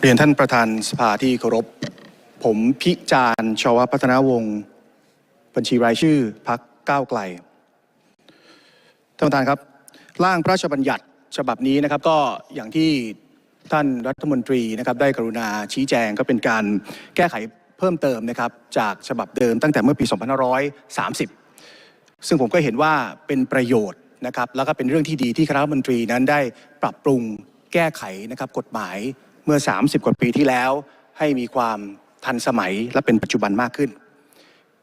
เรียนท่านประธานสภาที่เคารพ ผมพิจารณ์ชาวพัฒนาวงศ์บัญชีรายชื่อพักก้าวไกล ท่านประธานครับ ร่างพระราชบัญญัติฉบับนี้นะครับก็อย่างที่ท่านรัฐมนตรีนะครับได้กรุณาชี้แจงก็เป็นการแก้ไขเพิ่มเติมนะครับจากฉบับเดิมตั้งแต่เมื่อปี 2530 ซึ่งผมก็เห็นว่าเป็นประโยชน์นะครับแล้วก็เป็นเรื่องที่ดีที่คณะรัฐมนตรีนั้นได้ปรับปรุงแก้ไขนะครับกฎหมาย เมื่อ 30 กว่าปีที่แล้ว ให้มีความทันสมัยและเป็นปัจจุบันมากขึ้น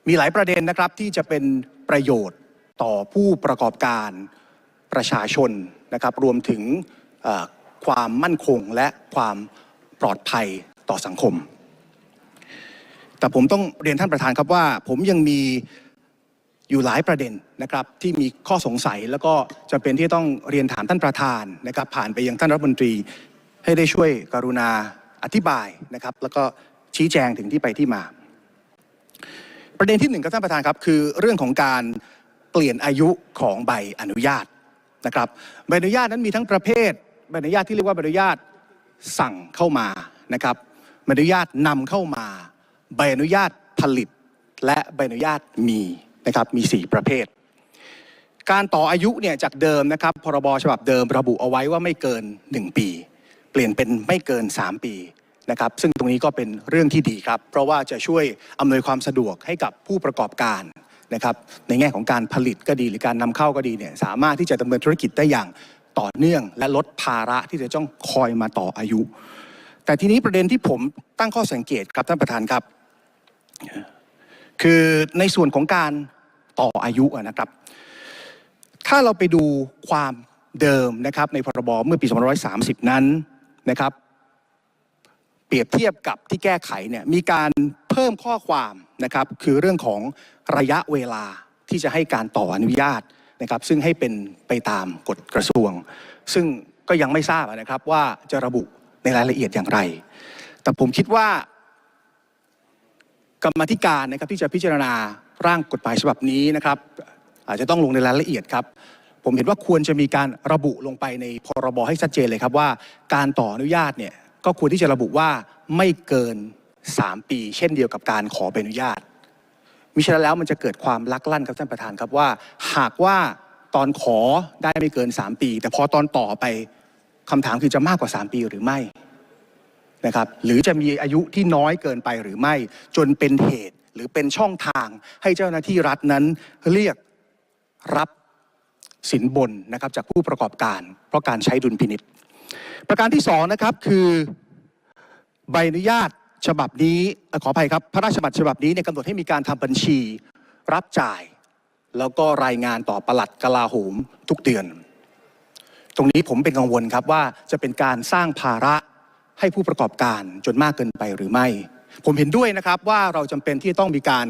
มีหลายประเด็นนะครับที่จะเป็นประโยชน์ต่อผู้ประกอบการประชาชนนะครับรวมถึงความมั่นคงและความปลอดภัยต่อสังคม แต่ผมต้องเรียนท่านประธานครับว่า ผมยังมีอยู่หลายประเด็นนะครับที่มีข้อสงสัยแล้วก็จำเป็นที่ต้องเรียนถามท่านประธานนะครับผ่านไปยังท่านรัฐมนตรี ให้ได้ช่วยกรุณาอธิบายนะครับ แล้วก็ชี้แจงถึงที่ไปที่มา ประเด็นที่หนึ่งครับท่านประธานครับ คือเรื่องของการเปลี่ยนอายุของใบอนุญาตนะครับใบอนุญาตนั้นมีทั้งประเภทใบอนุญาตที่เรียกว่าใบอนุญาตสั่งเข้ามานะครับใบอนุญาตนำเข้ามา ใบอนุญาตผลิต และใบอนุญาตมีนะครับมี 4 ประเภท การต่ออายุเนี่ยจากเดิมนะครับพรบฉบับเดิมระบุเอาไว้ว่าไม่เกิน 1 ปี ปลี่ยนเป็นไม่เกิน 3 ปีนะครับ ซึ่งตรงนี้ก็เป็นเรื่องที่ดีครับ เพราะว่าจะช่วยอำนวยความสะดวกให้กับผู้ประกอบการนะครับในแง่ของการผลิตก็ดีหรือการนำเข้าก็ดีเนี่ยสามารถที่จะดำเนินธุรกิจได้อย่างต่อเนื่อง และลดภาระที่จะต้องคอยมาต่ออายุ แต่ทีนี้ประเด็นที่ผมตั้งข้อสังเกตครับท่านประธานครับ คือในส่วนของการต่ออายุนะครับ ถ้าเราไปดูความเดิมนะครับในพรบเมื่อปี 2530 นั้น นะครับ เปรียบเทียบกับที่แก้ไขเนี่ยมีการเพิ่มข้อความนะครับคือเรื่องของระยะเวลาที่จะให้การต่ออนุญาตนะครับ ซึ่งให้เป็นไปตามกฎกระทรวง ซึ่งก็ยังไม่ทราบนะครับว่าจะระบุในรายละเอียดอย่างไร แต่ผมคิดว่ากรรมธิการนะครับที่จะพิจารณาร่างกฎหมายฉบับนี้นะครับ อาจจะต้องลงในรายละเอียดครับ ผมเห็นว่าควรจะมีการระบุลงไปในพรบให้ชัดเจนเลยครับว่า การต่ออนุญาตเนี่ยก็ควรที่จะระบุว่าไม่เกิน 3 ปี เช่นเดียวกับการขอใบอนุญาตมิฉะนั้นแล้วมันจะเกิดความลักลั่นครับท่านประธานครับว่า หากว่าตอนขอได้ไม่เกิน 3 ปี แต่พอตอนต่อไปคำถามคือจะมากกว่า 3 ปีหรือไม่นะครับหรือจะมีอายุที่น้อยเกินไปหรือไม่ จนเป็นเหตุหรือเป็นช่องทางให้เจ้าหน้าที่รัฐนั้นเรียกรับ สินบนนะครับจากผู้ประกอบการ เพราะการใช้ดุลพินิษประการที่สองนะครับคือใบอนุญาตฉบับนี้ขออภัยครับ พระราชบัญญัติฉบับนี้เนี่ยกำหนดให้มีการทำบัญชี รับจ่าย แล้วก็รายงานต่อประหลัดกลาโหมทุกเดือน ตรงนี้ผมเป็นกังวลครับว่าจะเป็นการสร้างภาระให้ผู้ประกอบการจนมากเกินไปหรือไม่ ผมเห็นด้วยนะครับว่าเราจำเป็นที่ต้องมีการ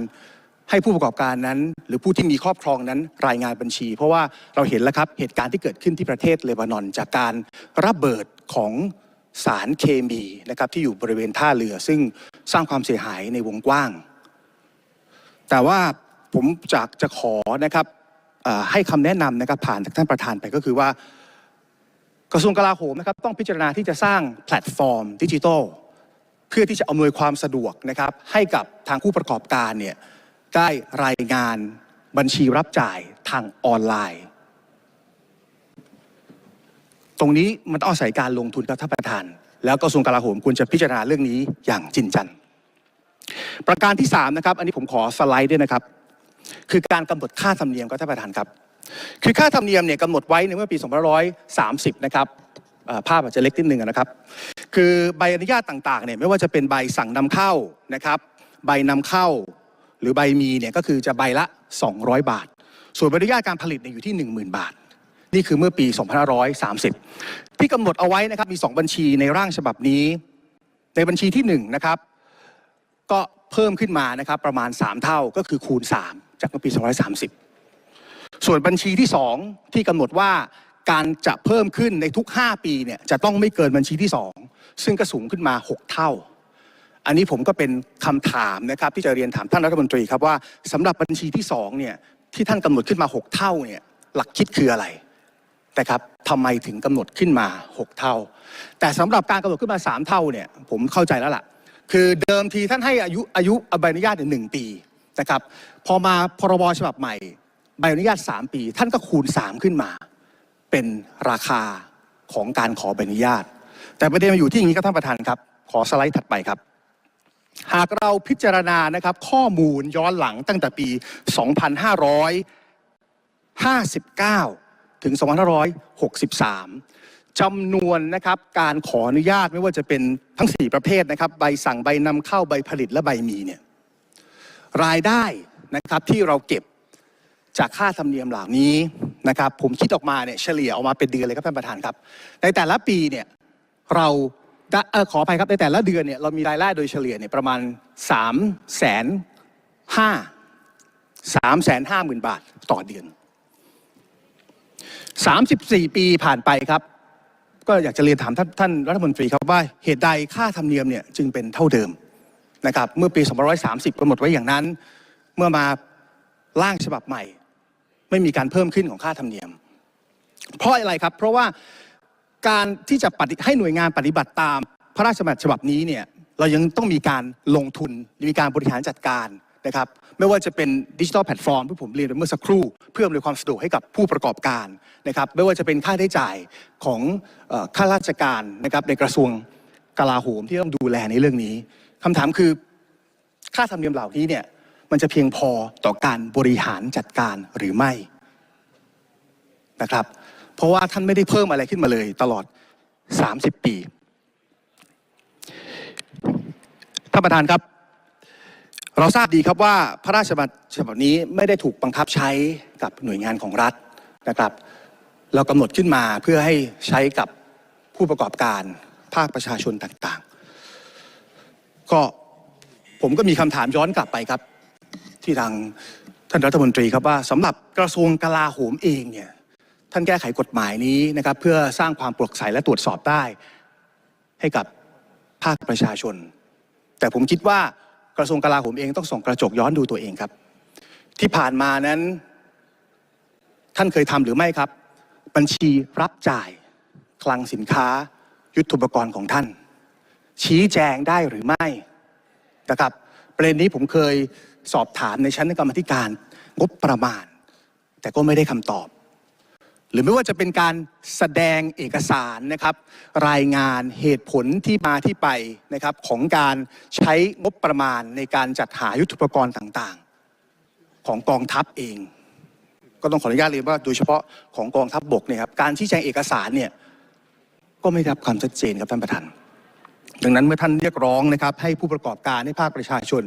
ให้ผู้ประกอบการนั้น หรือผู้ที่มีครอบครองนั้นรายงานบัญชี เพราะว่าเราเห็นแล้วครับเหตุการณ์ที่เกิดขึ้นที่ประเทศเลบานอน จากการระเบิดของสารเคมีนะครับที่อยู่บริเวณท่าเรือ ซึ่งสร้างความเสียหายในวงกว้าง แต่ว่าผมจากจะขอนะครับให้คำแนะนำนะครับผ่านจากท่านประธานไปก็คือว่า กระทรวงกลาโหมนะครับต้องพิจารณาที่จะสร้างแพลตฟอร์มดิจิทัลเพื่อที่จะอำนวยความสะดวกนะครับให้กับทางผู้ประกอบการเนี่ย ได้รายงานบัญชีรับจ่ายทางออนไลน์ ตรงนี้มันต้องอาศัยการลงทุนครับท่านประธาน แล้วกระทรวงกลาโหมควรจะพิจารณาเรื่องนี้อย่างจริงจังประการที่สามนะครับ อันนี้ผมขอสไลด์ด้วยนะครับ คือการกำหนดค่าธรรมเนียมครับท่านประธานครับ คือค่าธรรมเนียมเนี่ยกำหนดไว้ในเมื่อปี2530 นะครับภาพอาจจะเล็กนิดนึงนะครับ คือใบอนุญาตต่างๆเนี่ยไม่ว่าจะเป็นใบสั่งนำเข้านะครับ ใบนำเข้า หรือใบมีเนี่ยก็คือจะใบละ 200 บาท ส่วนใบอนุญาตการผลิตเนี่ยอยู่ที่ 10,000 บาท นี่คือเมื่อปี 2530 ที่กำหนดเอาไว้นะครับมี 2 บัญชีในร่างฉบับนี้ ในบัญชีที่1นะครับก็เพิ่มขึ้นมานะครับประมาณ 3 เท่าก็คือคูณ 3 จากเมื่อปี 2530 ส่วนบัญชีที่ 2 ที่กำหนดว่าการจะเพิ่มขึ้นในทุก 5 ปีเนี่ยจะต้องไม่เกินบัญชีที่ 2 ซึ่งก็สูงขึ้นมา 6 เท่า อันนี้ผมก็เป็นคำถามนะครับที่จะเรียนถามท่านรัฐมนตรีครับว่าสำหรับบัญชีที่2เนี่ยที่ท่านกำหนดขึ้นมา 6 เท่าเนี่ยหลักคิดคืออะไรนะครับทำไมถึงกำหนดขึ้นมา 6 เท่า แต่สำหรับการกำหนดขึ้นมา 3 เท่าเนี่ยผมเข้าใจแล้วล่ะ คือเดิมทีท่านให้อายุอายุใบอนุญาตหนึ่งปีนะครับพอมาพรบฉบับใหม่ใบอนุญาต 3 ปี ท่านก็คูณ 3 ขึ้นมา เป็นราคาของการขอใบอนุญาต แต่ประเด็นมาอยู่ที่อย่างนี้ครับท่านประธานครับ ขอสไลด์ถัดไปครับ หากเราพิจารณานะครับข้อมูลย้อนหลังตั้งแต่ปี 2559 ถึง 2563 จำนวนนะครับการขออนุญาตไม่ว่าจะเป็นทั้ง 4 ประเภทนะครับ ใบสั่งใบนำเข้าใบผลิตและใบมีเนี่ยรายได้นะครับที่เราเก็บจากค่าธรรมเนียมเหล่านี้นะครับผมคิดออกมาเนี่ยเฉลี่ยออกมาเป็นเดือนเลยครับท่านประธานครับ ในแต่ละปีเนี่ยเรา ขออภัยครับในแต่ละเดือนเนี่ยเรามีรายได้โดยเฉลี่ยเนี่ยประมาณ3ามแสนห้าสามแสนห้าหมื่นบาทต่อเดือน34ปีผ่านไปครับ ก็อยากจะเรียนถามท่านท่านรัฐมนตรีครับว่าเหตุใดค่าธรรมเนียมเนี่ยจึงเป็นเท่าเดิมนะครับ เมื่อปี2530กำหนดไว้อย่างนั้น เมื่อมาร่างฉบับใหม่ ไม่มีการเพิ่มขึ้นของค่าธรรมเนียม เพราะอะไรครับ เพราะว่า การที่จะให้หน่วยงานปฏิบัติตามพระราชบัญญัติฉบับนี้เนี่ยเรายังต้องมีการลงทุนมีการบริหารจัดการนะครับไม่ว่าจะเป็นดิจิทัลแพลตฟอร์มที่ผมเรียนไปเมื่อสักครู่ เพื่ออำนวยความสะดวกให้กับผู้ประกอบการนะครับไม่ว่าจะเป็นค่าใช้จ่ายของข้าราชการนะครับในกระทรวงกลาโหมที่ต้องดูแลในเรื่องนี้คำถามคือค่าธรรมเนียมเหล่านี้เนี่ยมันจะเพียงพอต่อการบริหารจัดการหรือไม่นะครับ เพราะว่าท่านไม่ได้เพิ่มอะไรขึ้นมาเลยตลอด 30 ปีท่านประธานครับ เราทราบดีครับว่าพระราชบัญญัติฉบับนี้ไม่ได้ถูกบังคับใช้กับหน่วยงานของรัฐนะครับ เรากำหนดขึ้นมาเพื่อให้ใช้กับผู้ประกอบการภาคประชาชนต่างๆ ก็ผมก็มีคำถามย้อนกลับไปครับ ที่ทางท่านรัฐมนตรีครับว่าสำหรับกระทรวงกลาโหมเองเนี่ย ท่านแก้ไขกฎหมายนี้นะครับเพื่อสร้างความโปร่งใสและตรวจสอบได้ ให้กับภาคประชาชน แต่ผมคิดว่ากระทรวงกลาโหมเองต้องส่องกระจกย้อนดูตัวเองครับ ที่ผ่านมานั้น ท่านเคยทำหรือไม่ครับ บัญชีรับจ่าย คลังสินค้า ยุทธุปกรณ์ของท่าน ชี้แจงได้หรือไม่นะครับประเด็นนี้ผมเคยสอบถามในชั้นกรรมธิการงบประมาณ แต่ก็ไม่ได้คำตอบ รือไม่ว่าจะเป็นการแสดงเอกสารนะครับรายงานเหตุผลที่มาที่ไปนะครับของการใช้งบประมาณในการจัดหายุทธปกรณ์ต่างๆ ของกองทัพเอง ก็ต้องขออนุญาตเรียนว่าโดยเฉพาะของกองทัพบบกเนี่ยครับการชี้แจงเอกสารเนี่ยก็ไม่ได้รับความชัดเจนครับท่านประธานดังนั้นเมื่อท่านเรียกร้องนะครับให้ผู้ประกอบการให้ภาคประชาชน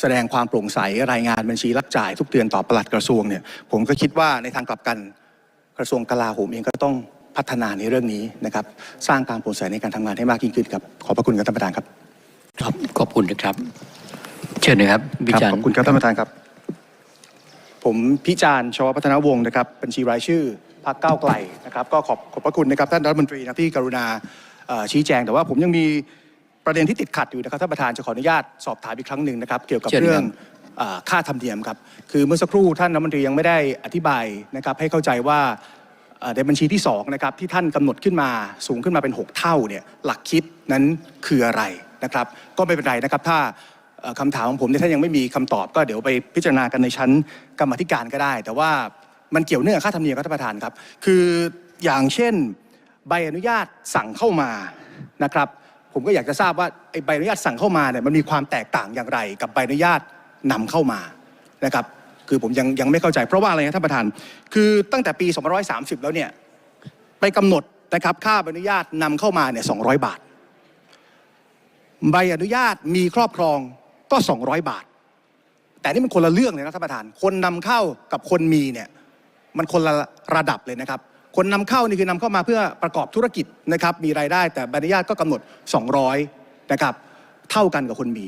แสดงความโปร่งใสรายงานบัญชีรับจ่ายทุกเดือนต่อปลัดกระทรวงเนี่ยผมก็คิดว่าในทางกลับกัน กระทรวงกลาโหมเองก็ต้องพัฒนาในเรื่องนี้นะครับ สร้างการโปร่งใสในการทำงานให้มากยิ่งขึ้นครับขอบพระคุณครับท่านประธานครับ ครับขอบคุณนะครับ เชิญนะครับวิครับจารขณ์อบคุณครับท่านประธานครับ ผมพิจารณ์ชวพัฒนวงศ์นะครับ บัญชีรายชื่อพรรคก้าวไกลนะครับ ก็ขอบขอบพระคุณนะครับท่านรัฐมนตรีนะที่กรุณาเอ่อชี้แจงแต่ว่าผมยังมีประเด็นที่ติดขัดอยู่นะครับท่านประธานจะขออนุญาตสอบถามอีกครั้งหนึ่งนะครับ เกี่ยวกับเรื่องเอ่อ ค่าธรรมเนียมครับคือเมื่อสักครู่ท่านรัฐมนตรียังไม่ได้อธิบายนะครับให้เข้าใจว่าในบัญชีที่2นะครับที่ท่านกำหนดขึ้นมาสูงขึ้นมาเป็น 6 เท่าเนี่ยหลักคิดนั้นคืออะไรนะครับ ก็ไม่เป็นไรนะครับ ถ้าเอ่อคำถามของผมเนี่ยถ้ายังไม่มีคำตอบ ก็เดี๋ยวไปพิจารณากันในชั้นกรรมธิการก็ได้ แต่ว่ามันเกี่ยวเนื่องกับค่าธรรมเนียมครับท่านประธานครับ คืออย่างเช่นใบอนุญาตสั่งเข้ามานะครับ ผมก็อยากจะทราบว่าใบอนุญาตสั่งเข้ามาเนี่ยมันมีความแตกต่างอย่างไร กับใบอนุญาต นำเข้ามานะครับคือผมยังยังไม่เข้าใจเพราะว่าอะไรนะท่านประธาน คือตั้งแต่ปี 230 แล้วเนี่ยไปกำหนดนะครับค่าใบอนุญาตนำเข้ามาเนี่ย200 บาท ใบอนุญาตมีครอบครองก็ 200 บาท แต่นี่มันคนละเรื่องเลยนะท่านประธาน คนนำเข้ากับคนมีเนี่ยมันคนละระดับเลยนะครับ คนนำเข้านี่คือนำเข้ามาเพื่อประกอบธุรกิจนะครับมีรายได้แต่ใบอนุญาตก็กำหนด 200นะครับเท่ากันกับคนมี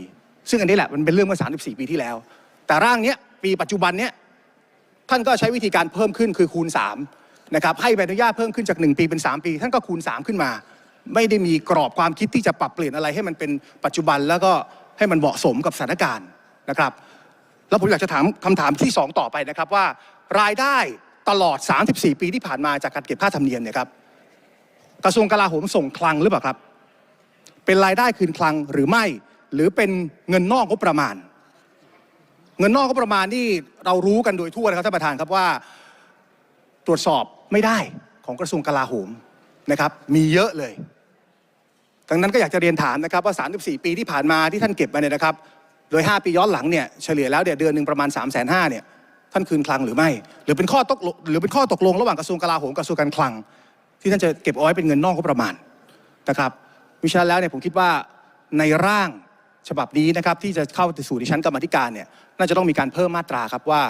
ซึ่งอันนี้แหละมันเป็นเรื่องเมื่อ 34 ปีที่แล้ว แต่ร่างเนี้ยปีปัจจุบันเนี้ยท่านก็ใช้วิธีการเพิ่มขึ้นคือคูณ3นะครับให้ใบอนุญาตเพิ่มขึ้นจาก 1 ปีเป็น 3 ปี ท่านก็คูณ 3 ขึ้นมา ไม่ได้มีกรอบความคิดที่จะปรับเปลี่ยนอะไรให้มันเป็นปัจจุบันแล้วก็ให้มันเหมาะสมกับสถานการณ์นะครับแล้วผมอยากจะถามคำถามที่ 2 ต่อไปนะครับว่ารายได้ตลอด 34 ปีที่ผ่านมาจากการเก็บค่าธรรมเนียมเนี่ยครับกระทรวงกลาโหมส่งคลังหรือเปล่าครับ เป็นรายได้คืนคลังหรือไม่ หรือเป็นเงินนอกงบประมาณ เงินนอกงบประมาณนี่เรารู้กันโดยทั่วนะครับท่านประธานครับว่า ตรวจสอบไม่ได้ของกระทรวงกลาโหมนะครับ มีเยอะเลยดังนั้นก็อยากจะเรียนถามนะครับว่า 34 ปีที่ผ่านมาที่ท่านเก็บมาเนี่ยนะครับ โดย 5 ปีย้อนหลังเนี่ยเฉลี่ยแล้วเดี๋ยเดือนหนึ่งประมาณ 3 5 0 0 0เนี่ยท่านคืนคลังหรือไม่ หรือเป็นข้อตกลงหรือเป็นข้อตกลงระหว่างกระทรวงกลาโหมกระทรวงการคลัง ที่ท่านจะเก็บเอาไว้เป็นเงินนอกงบประมาณนะครับวิฉะนั้นแล้วเนี่ยผมคิดว่าในร่าง ฉบับนี้นะครับที่จะเข้าสู่ในชั้นกรรมาธิการเนี่ยน่าจะต้องมีการเพิ่มมาตราครับว่า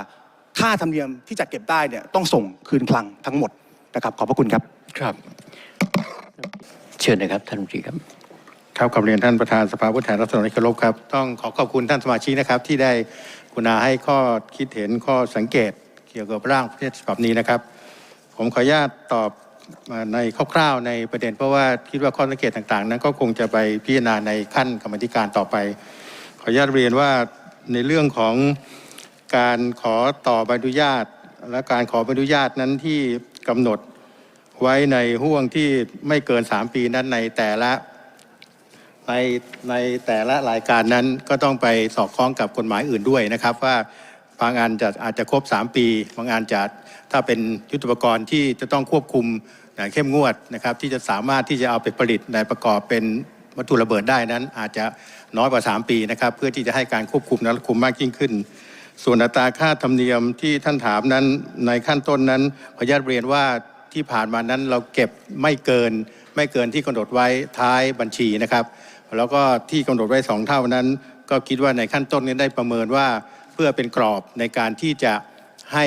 ค่าธรรมเนียมที่จัดเก็บได้เนี่ยต้องส่งคืนคลังทั้งหมดนะครับขอบพระคุณครับครับเชิญนะครับท่านรัฐมนตรีครับครับขอบเรียนท่านประธานสภาผู้แทนราษฎรที่เคารพครับต้องขอขอบคุณท่านสมาชิกนะครับ ที่ได้กรุณาให้ข้อคิดเห็นข้อสังเกต เกี่ยวกับร่างประเทศฉบับนี้นะครับ ผมขออนุญาตตอบมา ในคร่าวๆในประเด็น เพราะว่าคิดว่าข้อสังเกตต่างๆ นั้นก็คงจะไปพิจารณาในขั้นกรรมธิการต่อไป ขออนุญาตเรียนว่าในเรื่องของการขอต่อใบอนุญาต และการขอใบอนุญาตนั้นที่กำหนดไว้ในห่วงที่ไม่เกิน 3 ปีนั้นในแต่ละในในแต่ละรายการนั้นก็ต้องไปสอดคล้องกับกฎหมายอื่นด้วยนะครับ ว่าบางอันจะอาจจะครบ 3 ปี บางอันจะ ถ้าเป็นยุทธปกรณ์ที่จะต้องควบคุมอย่างเข้มงวดนะครับที่จะสามารถที่จะเอาไปผลิตในประกอบเป็นวัตถุระเบิดได้นั้น อาจจะน้อยกว่า 3 ปีนะครับ เพื่อที่จะให้การควบคุมและคุมมากยิ่งขึ้น ส่วนอัตราค่าธรรมเนียมที่ท่านถามนั้นในขั้นต้นนั้นขออนุญาตเรียนว่าที่ผ่านมานั้นเราเก็บไม่เกินไม่เกินที่กำหนดไว้ท้ายบัญชีนะครับ แล้วก็ที่กำหนดไว้สองเท่านั้น ก็คิดว่าในขั้นต้นนี้ได้ประเมินว่าเพื่อเป็นกรอบในการที่จะให้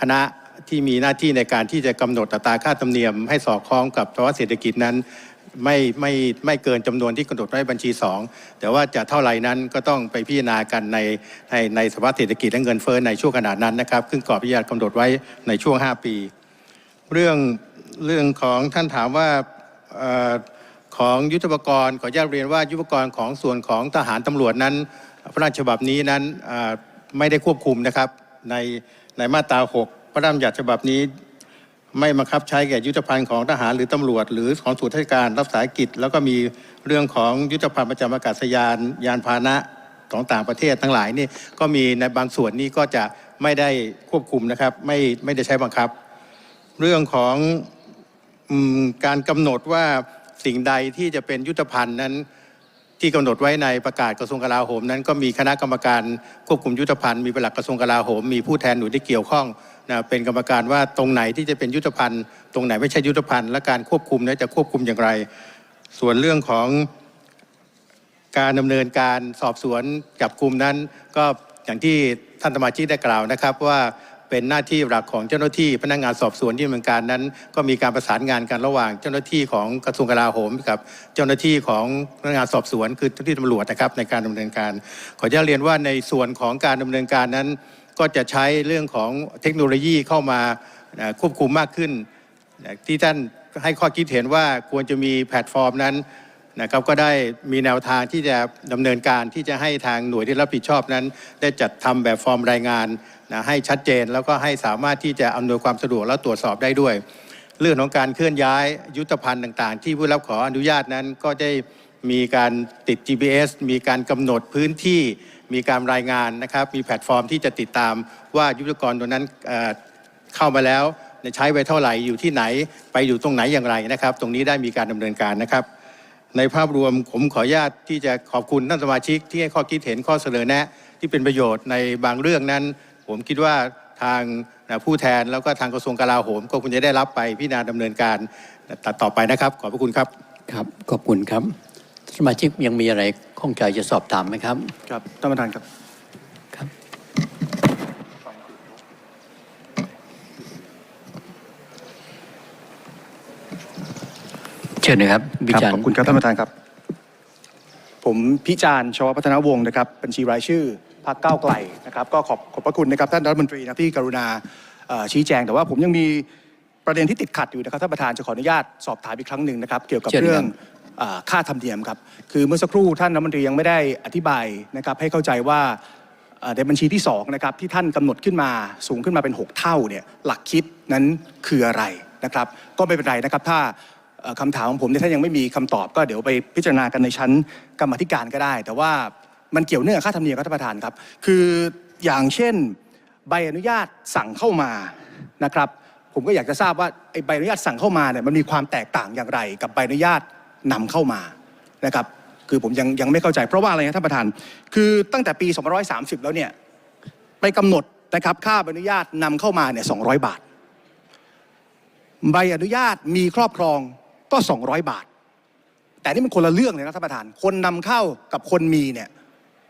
คณะ ที่มีหน้าที่ในการที่จะกำหนดอัตราค่าธรรมเนียมให้สอดคล้องกับภาวะเศรษฐกิจนั้นไม่ไม่ไม่เกินจำนวนที่กำหนดไว้บัญชี 2 แต่ว่าจะเท่าไหร่นั้นก็ต้องไปพิจารณากันในในในสภาวะเศรษฐกิจและเงินเฟ้อในช่วงขนาดนั้นนะครับซึ่งกรอบพิจารณากำหนดไว้ในช่วง 5 ปี เรื่องเรื่องของท่านถามว่าออของยุทธปกรณ์ขออนุญาตเรียนว่ายุทธปกรณ์ของส่วนของทหารตำรวจนั้น พระราชฉบับนี้นั้นไม่ได้ควบคุมนะครับในในมาตรา 6 พระราชบัญญัติฉบับนี้ไม่บังคับใช้แก่ยุทธภัณฑ์ของทหารหรือตำรวจ หรือของส่วนราชการรับสายกิจ แล้วก็มีเรื่องของยุทธภัณฑ์ประจำอากาศยาน ยานพาหนะของต่างประเทศทั้งหลายนี่ก็มีในบางส่วนนี้ก็จะไม่ได้ควบคุมนะครับ ไม่ไม่ได้ใช้บังคับ เรื่องของอการกำหนดว่าสิ่งใดที่จะเป็นยุทธภัณฑ์นั้น ที่กำหนดไว้ในประกาศกระทรวงกลาโหมนั้น ก็มีคณะกรรมการควบคุมยุทธภัณฑ์มีปลัดกระทรวงกลาโหม มีผู้แทนหน่วยที่เกี่ยวข้องนะเป็นกรรมการว่าตรงไหนที่จะเป็นยุทธภัณฑ์ ตรงไหนไม่ใช่ยุทธภัณฑ์และการควบคุมนั้นจะควบคุมอย่างไร ส่วนเรื่องของการดำเนินการสอบสวนจับกลุ่มนั้น ก็อย่างที่ท่านสมาชิกได้กล่าวนะครับว่า เป็นหน้าที่หลักของเจ้าหน้าที่พนักงานสอบสวนที่ดำเนินการนั้น ก็มีการประสานงานกันระหว่างเจ้าหน้าที่ของกระทรวงกลาโหมกับเจ้าหน้าที่ของพนักงานสอบสวนคือเจ้าหน้าที่ตำรวจนะครับในการดำเนินการ ขออนุญาตเรียนว่าในส่วนของการดำเนินการนั้น ก็จะใช้เรื่องของเทคโนโลยีเข้ามาควบคุมมากขึ้น ที่ท่านให้ข้อคิดเห็นว่าควรจะมีแพลตฟอร์มนั้น นะครับก็ได้มีแนวทางที่จะดำเนินการที่จะให้ทางหน่วยที่รับผิดชอบนั้น ได้จัดทำแบบฟอร์มรายงานนะให้ชัดเจนแล้วก็ให้สามารถที่จะอำนวยความสะดวกและตรวจสอบได้ด้วย เรื่องของการเคลื่อนย้ายยุทธภัณฑ์ต่าง ๆ ที่ผู้รับขออนุญาตนั้นก็ได้มีการติด GPS มีการกำหนดพื้นที่มีการรายงานนะครับ มีแพลตฟอร์มที่จะติดตามว่ายุทธกรตัวนั้นเเข้ามาแล้วใช้ไว้เท่าไหร่อยู่ที่ไหนไปอยู่ตรงไหนอย่างไรนะครับ ตรงนี้ได้มีการดำเนินการนะครับ ในภาพรวมผมขออนุญาตที่จะขอบคุณท่านสมาชิก ที่ให้ข้อคิดเห็นข้อเสนอแนะ ที่เป็นประโยชน์ในบางเรื่องนั้น ผมคิดว่าทางผู้แทนแล้วก็ทางกระทรวงกลาโหม ก็ควรจะได้รับไปพิจารณาดำเนินการตัดต่อไปนะครับ ขอบพระคุณครับครับขอบคุณครับ สมาชิกยังมีอะไรข้องใจจะสอบถามไหมครับ ครับท่านประธานครับครับ ชิญนะครับวิครับจารขณ์อบคุณครับท่านประธานครับ ผมพิจารณ์ชวพัฒนวงศ์นะครับ บัญชีรายชื่อพรรคก้าวไกลนะครับ ก็ขอบขอบพระคุณนะครับท่านรัฐมนตรีนะที่กรุณาเอ่อชี้แจง แต่ว่าผมยังมีประเด็นที่ติดขัดอยู่นะครับท่านประธานจะขออนุญาตสอบถามอีกครั้งหนึ่งนะครับ เกี่ยวกับเชิญครับเรื่องเอ่อค่าธรรมเนียมครับ คือเมื่อสักครู่ท่านรัฐมนตรียังไม่ได้อธิบายนะครับให้เข้าใจว่าเอ่อในบัญชีที่2นะครับที่ท่านกำหนดขึ้นมาสูงขึ้นมาเป็น 6 เท่าเนี่ยหลักคิดนั้นคืออะไรนะครับ ก็ไม่เป็นไรนะครับถ้าเอ่อ คำถามของผมเนี่ยถ้ายังไม่มีคำตอบก็เดี๋ยวไปพิจารณากันในชั้นกรรมธิการก็ได้ แต่ว่ามันเกี่ยวเนื่องกับค่าธรรมเนียมครับท่านประธานครับ คืออย่างเช่นใบอนุญาตสั่งเข้ามานะครับ ผมก็อยากจะทราบว่าไอ้ใบอนุญาตสั่งเข้ามาเนี่ยมันมีความแตกต่างอย่างไร กับใบอนุญาตนำเข้ามานะครับ คือผมยังยังไม่เข้าใจเพราะว่าอะไรนะท่านประธาน คือตั้งแต่ปี 230 แล้วเนี่ยไปกำหนดนะครับค่าใบอนุญาตนำเข้ามาเนี่ย200 บาท ใบอนุญาตมีครอบครอง ก็ 200 บาท แต่นี่มันคนละเรื่องเลยนะท่านประธาน คนนำเข้ากับคนมีเนี่ย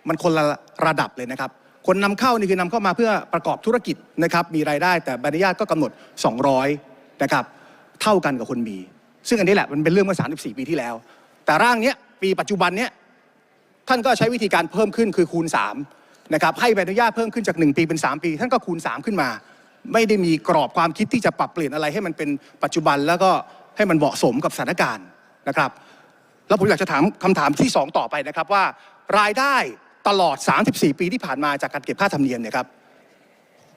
มันคนละระดับเลยนะครับ คนนำเข้านี่คือนำเข้ามาเพื่อประกอบธุรกิจนะครับ มีรายได้แต่ใบอนุญาตก็กำหนด 200นะครับ เท่ากันกับคนมี ซึ่งอันนี้แหละมันเป็นเรื่องเมื่อ 34 ปีที่แล้ว แต่ร่างเนี้ยปีปัจจุบันเนี้ยท่านก็ใช้วิธีการเพิ่มขึ้นคือคูณ3นะครับให้ใบอนุญาตเพิ่มขึ้นจาก 1 ปีเป็น 3 ปี ท่านก็คูณ 3 ขึ้นมา ไม่ได้มีกรอบความคิดที่จะปรับเปลี่ยนอะไรให้มันเป็นปัจจุบันแล้วก็ ให้มันเหมาะสมกับสถานการณ์นะครับ แล้วผมอยากจะถามคำถามที่ 2 ต่อไปนะครับว่ารายได้ตลอด 34 ปีที่ผ่านมาจากการเก็บค่าธรรมเนียมเนี่ยครับ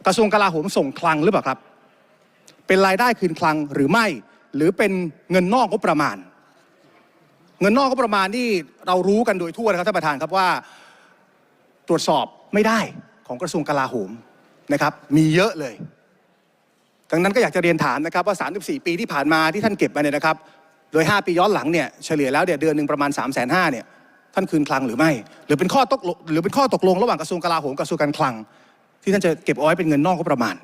กระทรวงกลาโหมส่งคลังหรือเปล่าครับ เป็นรายได้คืนคลังหรือไม่ หรือเป็นเงินนอกงบประมาณ เงินนอกงบประมาณนี่เรารู้กันโดยทั่วนะครับท่านประธานครับว่าตรวจสอบไม่ได้ของกระทรวงกลาโหมนะครับ มีเยอะเลย ดังนั้นก็อยากจะเรียนถามนะครับว่า 34 ปีที่ผ่านมาที่ท่านเก็บมาเนี่ยนะครับ โดย 5 ปีย้อนหลังเนี่ยเฉลี่ยแล้วเนี่ยเดือนหนึ่งประมาณ 3 5 0 0 0เนี่ยท่านคืนคลังหรือไม่ หรือเป็นข้อตกลงหรือเป็นข้อตกลงระหว่างกระทรวงกลาโหมกับกระทรวงการคลัง ที่ท่านจะเก็บเอาไว้เป็นเงินนอกงบประมาณ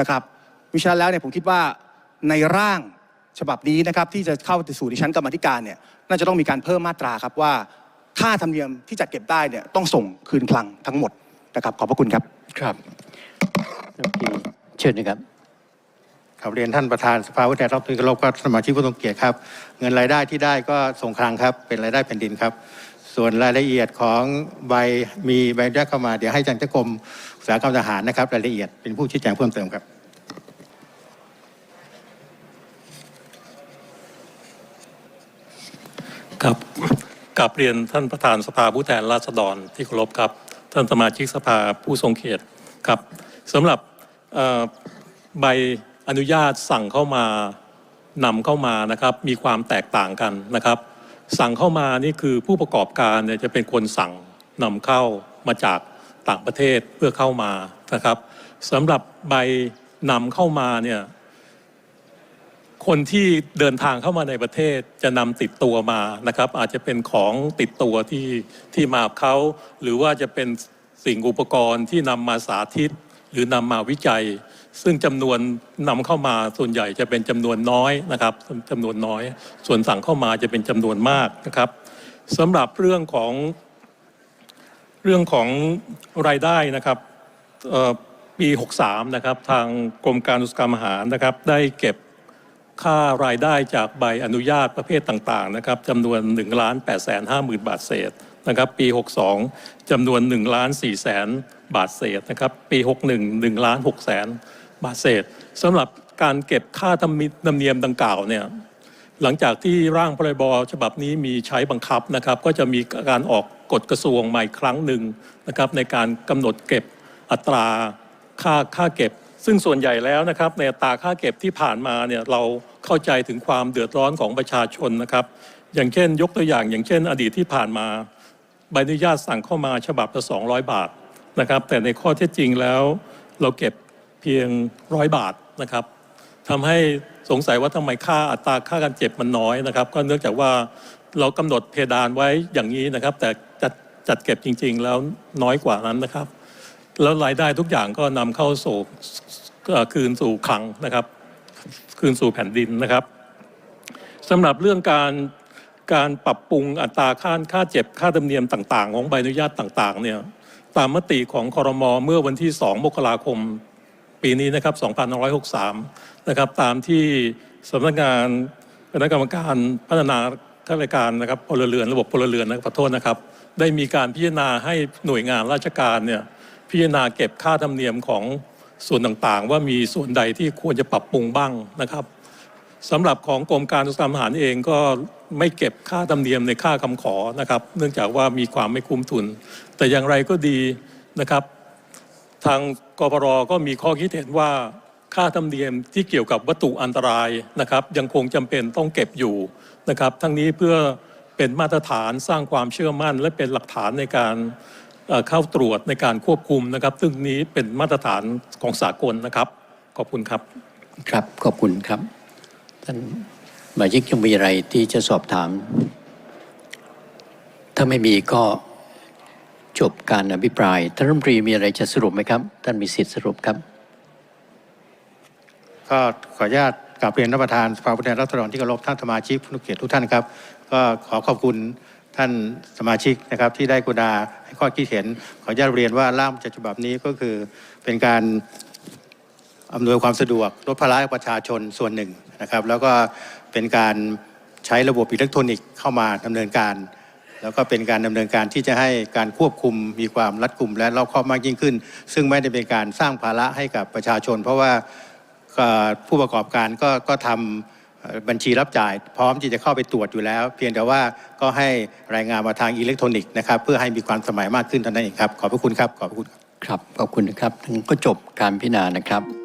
นะครับวิฉะนั้นแล้วเนี่ยผมคิดว่าในร่างฉบับนี้นะครับที่จะเข้าสู่ในชั้นกรรมาธิการเนี่ยน่าจะต้องมีการเพิ่มมาตราครับว่าค่าธรรมเนียมที่จัดเก็บได้เนี่ยต้องส่งคืนคลังทั้งหมดนะครับขอบพระคุณครับครับรัฐมนตรีเชิญนะครับ ครับเรียนท่านประธานสภาผู้แทนรับที่เคารพก็สมาชิกผู้ทรงเกียรติครับ เงินรายได้ที่ได้ก็ส่งคลังครับเป็นรายได้แผ่นดินครับ ส่วนรายละเอียดของใบมีใบอนุญาตเข้ามาเดี๋ยวให้จังเจ้ากรมสาหกรรมทหารนะครับ รายละเอียดเป็นผู้ชี้แจงเพิ่มเติมครับครับกับเรียนท่านประธานสภาผู้แทนราษฎรที่เคารพครับ ท่านสมาชิกสภาผู้ทรงเกียรติครับสำหรับใบ อนุญาตสั่งเข้ามานำเข้ามานะครับมีความแตกต่างกันนะครับ สั่งเข้ามานี่คือผู้ประกอบการเนี่ยจะเป็นคนสั่งนำเข้ามาจากต่างประเทศเพื่อเข้ามานะครับสำหรับใบนำเข้ามาเนี่ยคนที่เดินทางเข้ามาในประเทศจะนำติดตัวมานะครับ อาจจะเป็นของติดตัวที่ที่มาเขาหรือว่าจะเป็นสิ่งอุปกรณ์ที่นำมาสาธิต หรือนำมาวิจัย ซึ่งจำนวนนำเข้ามาส่วนใหญ่จะเป็นจำนวนน้อยนะครับจำนวนน้อย ส่วนสั่งเข้ามาจะเป็นจำนวนมากนะครับสำหรับเรื่องของเรื่องของรายได้นะครับปี 63 นะครับ ทางกรมการอุตสาหกรรมอาหารนะครับ ได้เก็บค่ารายได้จากใบอนุญาตประเภทต่างๆนะครับจำนวน1ล้าน8แสน5หมื่นบาทเศษนะครับ ปี 62จำนวน1ล้าน4แสนบาทเศษนะครับ ปี 61 1ล้าน6แสน บาทเศษสำหรับการเก็บค่าธรรมเนียมดังกล่าวเนี่ยหลังจากที่ร่างพรบฉบับนี้มีใช้บังคับนะครับ ก็จะมีการออกกฎกระทรวงใหม่ครั้งหนึ่งนะครับ ในการกำหนดเก็บอัตราค่าค่าเก็บ ซึ่งส่วนใหญ่แล้วนะครับ ในอัตราค่าเก็บที่ผ่านมาเนี่ยเราเข้าใจถึงความเดือดร้อนของประชาชนนะครับ อย่างเช่น ยกตัวอย่าง อย่างเช่น อดีตที่ผ่านมาใบอนุญาตสั่งเข้ามาฉบับละ200 บาทนะครับ แต่ในข้อเท็จจริงแล้วเราเก็บ เพียงร้อยบาทนะครับทำให้สงสัยว่าทำไมค่าอัตราค่าการเจ็บมันน้อยนะครับ ก็เนื่องจากว่าเรากำหนดเพดานไว้อย่างนี้นะครับ แต่จัดจัดเก็บจริง ๆ แล้วน้อยกว่านั้นนะครับ แล้วรายได้ทุกอย่างก็นำเข้าสู่คืนสู่คลังนะครับ คืนสู่แผ่นดินนะครับสำหรับเรื่องการการปรับปรุงอัตราค่าค่าเจ็บค่าธรรมเนียมต่าง ๆ ของใบอนุญาตต่าง ๆ เนี่ยตามมติของคอรมอเมื่อวันที่ 2 มกราคม ปีนี้นะครับ2563 นะครับ ตามที่สำนักงานคณะกรรมการพัฒนาข้าราชการนะครับพลเรือนระบบพลเรือนนะครับขอโทษนะครับ ได้มีการพิจารณาให้หน่วยงานราชการเนี่ยพิจารณาเก็บค่าธรรมเนียมของส่วนต่างๆ ว่ามีส่วนใดที่ควรจะปรับปรุงบ้างนะครับสำหรับของกรมการอุตสาหกรรมอาหารเองก็ไม่เก็บค่าธรรมเนียมในค่าคำขอนะครับ เนื่องจากว่ามีความไม่คุ้มทุน แต่อย่างไรก็ดีนะครับ ทางกปรก็มีข้อคิดเห็นว่าค่าธรรมเนียมที่เกี่ยวกับวัตถุอันตรายนะครับยังคงจำเป็นต้องเก็บอยู่นะครับ ทั้งนี้เพื่อเป็นมาตรฐานสร้างความเชื่อมั่น และเป็นหลักฐานในการเข้าตรวจในการควบคุมนะครับ ซึ่งนี้เป็นมาตรฐานของสากลนะครับ ขอบคุณครับครับขอบคุณครับท่านสมาชิกยังมีอะไรที่จะสอบถาม ถ้าไม่มีก็ จบการอภิปรายท่านรัฐมนตรีมีอะไรจะสรุปไหมครับ ท่านมีสิทธิ์สรุปครับ ก็ขออนุญาตกราบเรียนท่านประธานสภาผู้แทนราษฎรที่เคารพท่านสมาชิกผู้เกียรติทุกท่านครับ ก็ขอขอบคุณท่านสมาชิกนะครับที่ได้กุณาให้ข้อคิดเห็น ขออนุญาตเรียนว่าร่างบัญญัติฉบับนี้ก็คือเป็นการอำนวยความสะดวกลดภาระประชาชนส่วนหนึ่งนะครับ แล้วก็เป็นการใช้ระบบอิเล็กทรอนิกส์เข้ามาดำเนินการ แล้วก็เป็นการดำเนินการที่จะให้การควบคุมมีความรัดกุมและรอบคอบมากยิ่งขึ้น ซึ่งไม่ได้เป็นการสร้างภาระให้กับประชาชน เพราะว่าผู้ประกอบการก็ก็ทำบัญชีรับจ่าย พร้อมที่จะเข้าไปตรวจอยู่แล้ว เพียงแต่ว่าก็ให้รายงานมาทางอิเล็กทรอนิกส์นะครับเพื่อให้มีความสมัยมากขึ้นเท่านั้นเองครับขอบพระคุณครับขอบพระคุณครับครับขอบคุณนะครับก็จบการพิจารณานะครับ